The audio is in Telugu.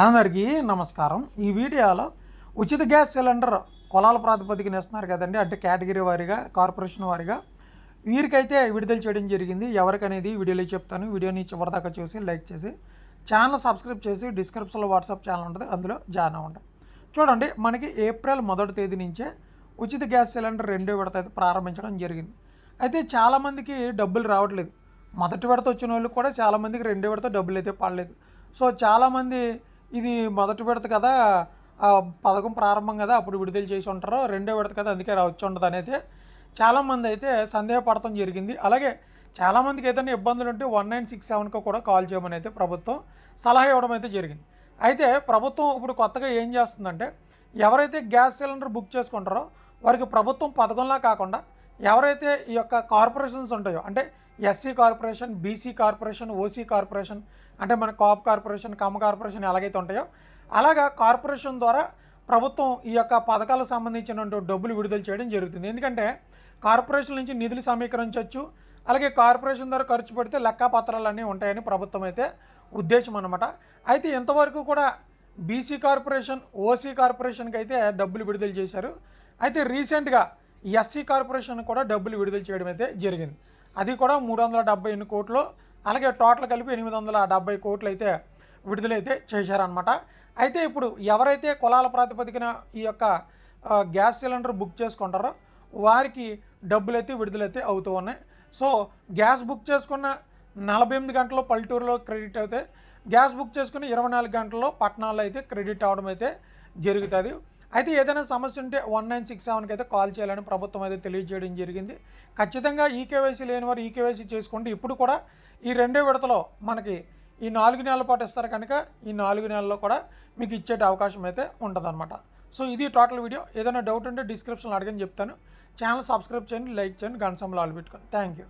అందరికీ నమస్కారం. ఈ వీడియోలో ఉచిత గ్యాస్ సిలిండర్ కులాల ప్రాతిపదికన ఇస్తున్నారు కదండి. అంటే కేటగిరీ వారీగా కార్పొరేషన్ వారీగా. వీరికైతే విడుదల చేయడం జరిగింది. ఎవరికనేది వీడియోలో చెప్తాను. వీడియోని చివరిదాకా చూసి లైక్ చేసి ఛానల్ సబ్స్క్రైబ్ చేసి డిస్క్రిప్షన్లో వాట్సాప్ ఛానల్ ఉంటుంది. అందులో జాయిన్ అవ్వండి. చూడండి మనకి ఏప్రిల్ మొదటి తేదీ నుంచే ఉచిత గ్యాస్ సిలిండర్ రెండో విడత అయితే ప్రారంభించడం జరిగింది. అయితే చాలామందికి డబ్బులు రావట్లేదు. మొదటి విడత వచ్చిన వాళ్ళు కూడా చాలామందికి రెండో విడత డబ్బులు అయితే పడలేదు. సో చాలామంది ఇది మొదటి విడత కదా ఆ పథకం ప్రారంభం కదా అప్పుడు విడుదల చేసి ఉంటారు. రెండో విడత కదా అందుకే వచ్చి ఉండదు అనేది చాలామంది అయితే సందేహపడటం జరిగింది. అలాగే చాలామందికి ఏదైనా ఇబ్బందులు ఉంటే వన్ నైన్ సిక్స్ సెవెన్కి కూడా కాల్ చేయమని అయితే ప్రభుత్వం సలహా ఇవ్వడం అయితే జరిగింది. అయితే ప్రభుత్వం ఇప్పుడు కొత్తగా ఏం చేస్తుందంటే ఎవరైతే గ్యాస్ సిలిండర్ బుక్ చేసుకుంటారో వారికి ప్రభుత్వం పథకంలా కాకుండా ఎవరైతే ఈ యొక్క కార్పొరేషన్స్ ఉంటాయో అంటే SC corporation BC corporation OC corporation అంటే మన కాప్ కార్పొరేషన్ కమ్మ కార్పొరేషన్ ఎలాగైతే ఉంటాయో అలాగా కార్పొరేషన్ ద్వారా ప్రభుత్వం ఈ యొక్క పథకాలకు సంబంధించినటువంటి డబ్బులు విడుదల చేయడం జరుగుతుంది. ఎందుకంటే కార్పొరేషన్ నుంచి నిధులు సమీకరించవచ్చు అలాగే కార్పొరేషన్ ద్వారా ఖర్చు పెడితే లెక్కాపత్రాలన్నీ ఉంటాయని ప్రభుత్వం అయితే ఉద్దేశం అనమాట అయితే ఇంతవరకు కూడా బీసీ కార్పొరేషన్ ఓసీ కార్పొరేషన్కి అయితే డబ్బులు విడుదల చేశారు. అయితే రీసెంట్గా ఎస్సీ కార్పొరేషన్ కూడా డబ్బులు విడుదల చేయడం అయితే జరిగింది. అది కూడా మూడు వందల డెబ్బై ఎనిమిది కోట్లు అలాగే టోటల్ కలిపి ఎనిమిది వందల డెబ్బై కోట్లు అయితే విడుదలైతే చేశారనమాట అయితే ఇప్పుడు ఎవరైతే కులాల ప్రాతిపదికన ఈ యొక్క గ్యాస్ సిలిండర్ బుక్ చేసుకుంటారో వారికి డబ్బులైతే విడుదలైతే అవుతూ ఉన్నాయి. సో గ్యాస్ బుక్ చేసుకున్న నలభై ఎనిమిది గంటల్లో పల్లెటూరులో క్రెడిట్ అయితే గ్యాస్ బుక్ చేసుకుని ఇరవై నాలుగు గంటల్లో పట్టణాల్లో అయితే క్రెడిట్ అవడం అయితే జరుగుతుంది. అయితే ఏదైనా సమస్య ఉంటే వన్ నైన్ సిక్స్ సెవెన్కి అయితే కాల్ చేయాలని ప్రభుత్వం అయితే తెలియజేయడం జరిగింది. ఖచ్చితంగా ఈకేవైసీ లేని వారు ఈకేవైసీ చేసుకుంటే ఇప్పుడు కూడా ఈ రెండో విడతలో మనకి ఈ నాలుగు నెలల పాటు ఇస్తారు కనుక ఈ నాలుగు నెలల్లో కూడా మీకు ఇచ్చే అవకాశం అయితే ఉంటుందన్నమాట సో ఇది టోటల్ వీడియో. ఏదైనా డౌట్ ఉంటే డిస్క్రిప్షన్లో అడగని చెప్తాను. ఛానల్ సబ్స్క్రైబ్ చేయండి లైక్ చేయండి గంట సమయంలో ఆల్ పెట్టుకోండి. Thank you.